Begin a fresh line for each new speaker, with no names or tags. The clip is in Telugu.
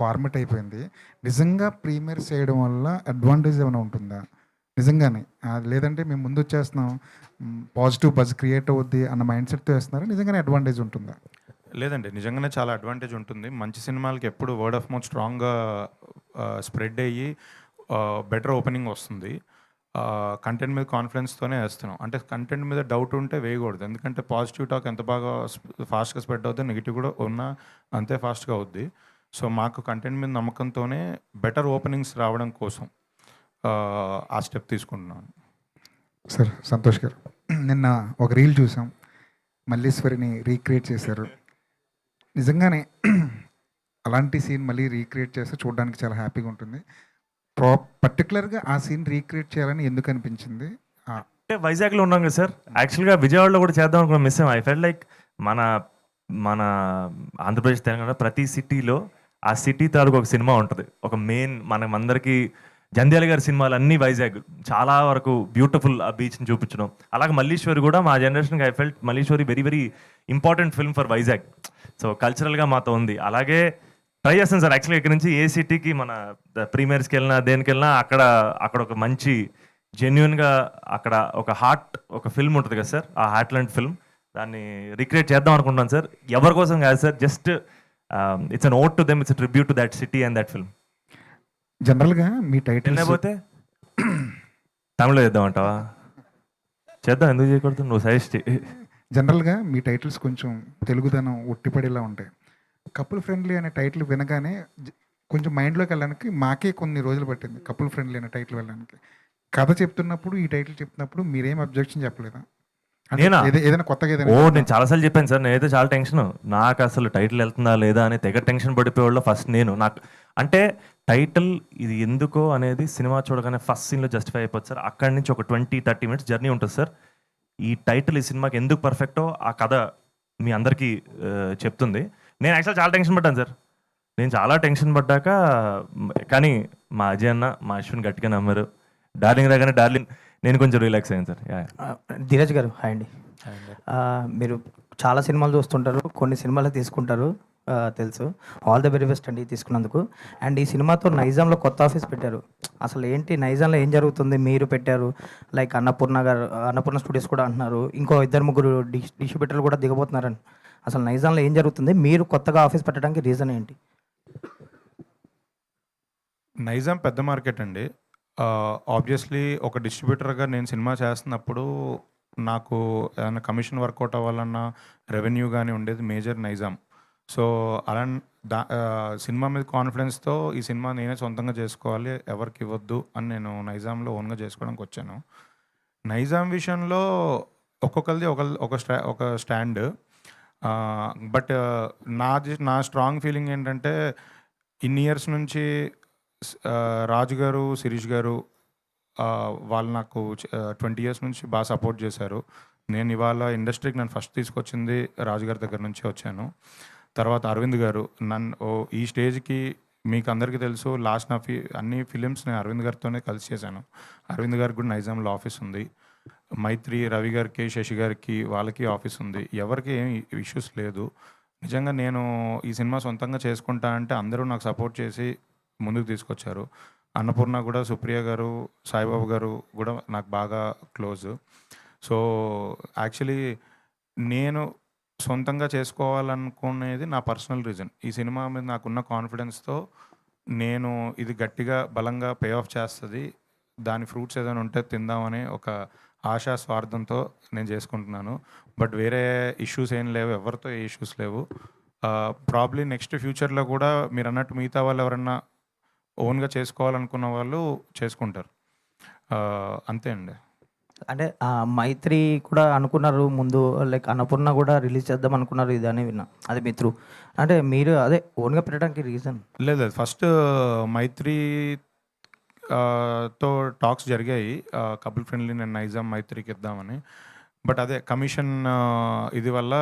ఫార్మేట్ అయిపోయింది. నిజంగా ప్రీమియర్ చేయడం వల్ల అడ్వాంటేజ్ ఏమైనా ఉంటుందా? నిజంగానే. లేదంటే మేము ముందు వచ్చేస్తున్నాం. పాజిటివ్ బజ్ క్రియేట్ అవుద్ది అన్న మైండ్ సెట్తో వేస్తున్నారా నిజంగానే అడ్వాంటేజ్ ఉంటుందా?
లేదండి. నిజంగానే చాలా అడ్వాంటేజ్ ఉంటుంది. మంచి సినిమాలకి ఎప్పుడు వర్డ్ ఆఫ్ మౌత్ స్ట్రాంగ్గా స్ప్రెడ్ అయ్యి బెటర్ ఓపెనింగ్ వస్తుంది. కంటెంట్ మీద కాన్ఫిడెన్స్తోనే వేస్తున్నాం అంటే కంటెంట్ మీద డౌట్ ఉంటే వేయకూడదు. ఎందుకంటే పాజిటివ్ టాక్ ఎంత బాగా ఫాస్ట్గా స్ప్రెడ్ అవుతుంది నెగిటివ్ కూడా ఉన్నా అంతే ఫాస్ట్గా అవుద్ది. సో మాకు కంటెంట్ మీద నమ్మకంతోనే బెటర్ ఓపెనింగ్స్ రావడం కోసం ఆ, ఆ స్టెప్ తీసుకుంటున్నాను.
సార్ సంతోష్ గారు నిన్న ఒక రీల్ చూసాం. మల్లీశ్వరిని రీక్రియేట్ చేశారు. నిజంగానే అలాంటి సీన్ మళ్ళీ రీక్రియేట్ చేస్తే చూడడానికి చాలా హ్యాపీగా ఉంటుంది. ప్రో పర్టికులర్గా ఆ సీన్ రీక్రియేట్ చేయాలని ఎందుకు అనిపించింది?
అంటే వైజాగ్లో ఉన్నాం కదా సార్. యాక్చువల్గా విజయవాడలో కూడా చేద్దాం అనుకున్న మిస్ ఐ ఫెల్ లైక్ మన మన ఆంధ్రప్రదేశ్ తెలంగాణ ప్రతి సిటీలో ఆ సిటీ తాలూకు ఒక సినిమా ఉంటుంది. ఒక మెయిన్ మనం అందరికీ జంధ్యాల గారి సినిమాలు అన్నీ వైజాగ్. చాలా వరకు బ్యూటిఫుల్ ఆ బీచ్ని చూపించడం. అలాగే మల్లీశ్వరి కూడా మా జనరేషన్కి I felt Malleswari very very important film for Vizag. So కల్చరల్గా మాతో ఉంది. అలాగే ట్రై చేస్తాను సార్. యాక్చువల్గా ఇక్కడ నుంచి ఏ సిటీకి మన ప్రీమియర్స్కి వెళ్ళినా దేనికి వెళ్ళినా అక్కడ అక్కడ ఒక మంచి జెన్యున్గా అక్కడ ఒక హార్ట్ ఒక ఫిల్మ్ ఉంటుంది కదా సార్? ఆ హార్ట్లాంటి ఫిల్మ్. దాన్ని రిక్రియేట్ చేద్దాం అనుకుంటున్నాను సార్. ఎవరి కోసం కాదు sir. Just it's an ode to them it's tribute to that city and that film
జనరల్గా మీ టైటిల్
పోతే తమిళలో చేద్దామంటావా చేద్దాం ఎందుకు చేయకూడదు? నువ్వు సజెస్ట్
జనరల్గా మీ టైటిల్స్ కొంచెం తెలుగుదనం ఉట్టిపడేలా ఉంటాయి. కపుల్ ఫ్రెండ్లీ అనే టైటిల్ వినగానే కొంచెం మైండ్లోకి వెళ్ళడానికి మాకే కొన్ని రోజులు పట్టింది. కపుల్ ఫ్రెండ్లీ అనే టైటిల్ వెళ్ళడానికి. కథ చెప్తున్నప్పుడు ఈ టైటిల్ చెప్తున్నప్పుడు మీరేం అబ్జెక్షన్ చెప్పలేదా?
నేనా?
ఏదే- ఏదైనా కొత్తగా
ఓ నేను చాలాసార్లు చెప్పాను సార్ నేనైతే చాలా టెన్షన్. నాకు అసలు టైటిల్ వెళ్తుందా లేదా అని తెగ టెన్షన్ పడిపోయేవాళ్ళు ఫస్ట్ నేను. నాకు అంటే టైటిల్ ఇది ఎందుకో అనేది సినిమా చూడగానే ఫస్ట్ సీన్లో జస్టిఫై అయిపోతుంది సార్. అక్కడి నుంచి ఒక ట్వంటీ థర్టీ మినిట్స్ జర్నీ ఉంటుంది సార్. ఈ టైటిల్ ఈ సినిమాకి ఎందుకు పర్ఫెక్టో ఆ కథ మీ అందరికీ చెప్తుంది. నేను యాక్చువల్ చాలా టెన్షన్ పడ్డాను సార్. నేను చాలా టెన్షన్ పడ్డాక కానీ మా అజయ్ అన్న మా అశ్విన్ గట్టిగా నమ్మారు. డార్లింగ్ రాగానే డార్లింగ్ నేను కొంచెం రిలాక్స్ అయ్యాను సార్.
ధీరజ్ గారు హాయ్ అండి. మీరు చాలా సినిమాలు చూస్తుంటారు కొన్ని సినిమాలు తీసుకుంటారు తెలుసు. ఆల్ ద వెరీ బెస్ట్ అండి తీసుకున్నందుకు. అండ్ ఈ సినిమాతో నైజాంలో కొత్త ఆఫీస్ పెట్టారు. అసలు ఏంటి నైజాంలో ఏం జరుగుతుంది మీరు పెట్టారు? లైక్ అన్నపూర్ణ గారు అన్నపూర్ణ స్టూడియోస్ కూడా అంటున్నారు. ఇంకో ఇద్దరు ముగ్గురు డిస్ డిస్ట్రిబ్యూటర్లు కూడా దిగబోతున్నారని. అసలు నైజాంలో ఏం జరుగుతుంది? మీరు కొత్తగా ఆఫీస్ పెట్టడానికి రీజన్ ఏంటి?
నైజాం పెద్ద మార్కెట్ అండి. ఆబ్వియస్లీ ఒక డిస్ట్రిబ్యూటర్గా నేను సినిమా చేస్తున్నప్పుడు నాకు ఏమైనా కమిషన్ వర్కౌట్ అవ్వాలన్న రెవెన్యూ కానీ ఉండేది మేజర్ నైజాం. సో అలా దా సినిమా మీద కాన్ఫిడెన్స్తో ఈ సినిమా నేనే సొంతంగా చేసుకోవాలి ఎవరికి ఇవ్వద్దు అని నేను నైజాంలో ఓన్గా చేసుకోవడానికి వచ్చాను. నైజాం విషయంలో ఒక్కొక్కరిది ఒక ఒక స్టా ఒక స్టాండ్. బట్ నాది నా స్ట్రాంగ్ ఫీలింగ్ ఏంటంటే ఇన్ని ఇయర్స్ నుంచి రాజు గారు శిరీష్ గారు వాళ్ళు నాకు ట్వంటీ ఇయర్స్ నుంచి బాగా సపోర్ట్ చేశారు. నేను ఇవాళ ఇండస్ట్రీకి నన్ను ఫస్ట్ తీసుకొచ్చింది రాజు గారి దగ్గర నుంచి వచ్చాను. తర్వాత అరవింద్ గారు నన్ను ఓ ఈ స్టేజ్కి మీకు అందరికీ తెలుసు లాస్ట్ నా ఫి అన్ని ఫిలిమ్స్ నేను అరవింద్ గారితోనే కలిసి చేశాను. అరవింద్ గారికి కూడా నైజాంలో ఆఫీస్ ఉంది. మైత్రి రవి గారికి శశి గారికి వాళ్ళకి ఆఫీస్ ఉంది. ఎవరికి ఏం ఇష్యూస్ లేదు. నిజంగా నేను ఈ సినిమా సొంతంగా చేసుకుంటా అంటే అందరూ నాకు సపోర్ట్ చేసి ముందుకు తీసుకొచ్చారు. అన్నపూర్ణ కూడా సుప్రియ గారు సాయిబాబు గారు కూడా నాకు బాగా క్లోజ్. సో యాక్చువల్లీ నేను సొంతంగా చేసుకోవాలనుకునేది నా పర్సనల్ రీజన్. ఈ సినిమా మీద నాకున్న కాన్ఫిడెన్స్తో నేను ఇది గట్టిగా బలంగా పే ఆఫ్ చేస్తుంది. దాని ఫ్రూట్స్ ఏదైనా ఉంటే తిందామని ఒక ఆశా స్వార్థంతో నేను చేసుకుంటున్నాను. బట్ వేరే ఇష్యూస్ ఏం లేవు ఎవరితో ఏ ఇష్యూస్ లేవు. ప్రాబ్లీ నెక్స్ట్ ఫ్యూచర్లో కూడా మీరు అన్నట్టు మిగతా వాళ్ళు ఎవరన్నా ఓన్గా చేసుకోవాలనుకున్న వాళ్ళు చేసుకుంటారు. అంతే అండి.
అంటే మైత్రి కూడా అనుకున్నారు ముందు లైక్ అన్నపూర్ణ కూడా రిలీజ్ చేద్దాం అనుకున్నారు ఇది అని విన్నా. అది మీ త్రూ. అంటే మీరు అదే ఓన్గా పెట్టడానికి రీజన్
లేదు లేదు. ఫస్ట్ మైత్రి తో టాక్స్ జరిగాయి. కపుల్ ఫ్రెండ్లీ నేను నైజాం మైత్రికి ఇద్దామని. బట్ అదే కమిషన్ ఇది వల్ల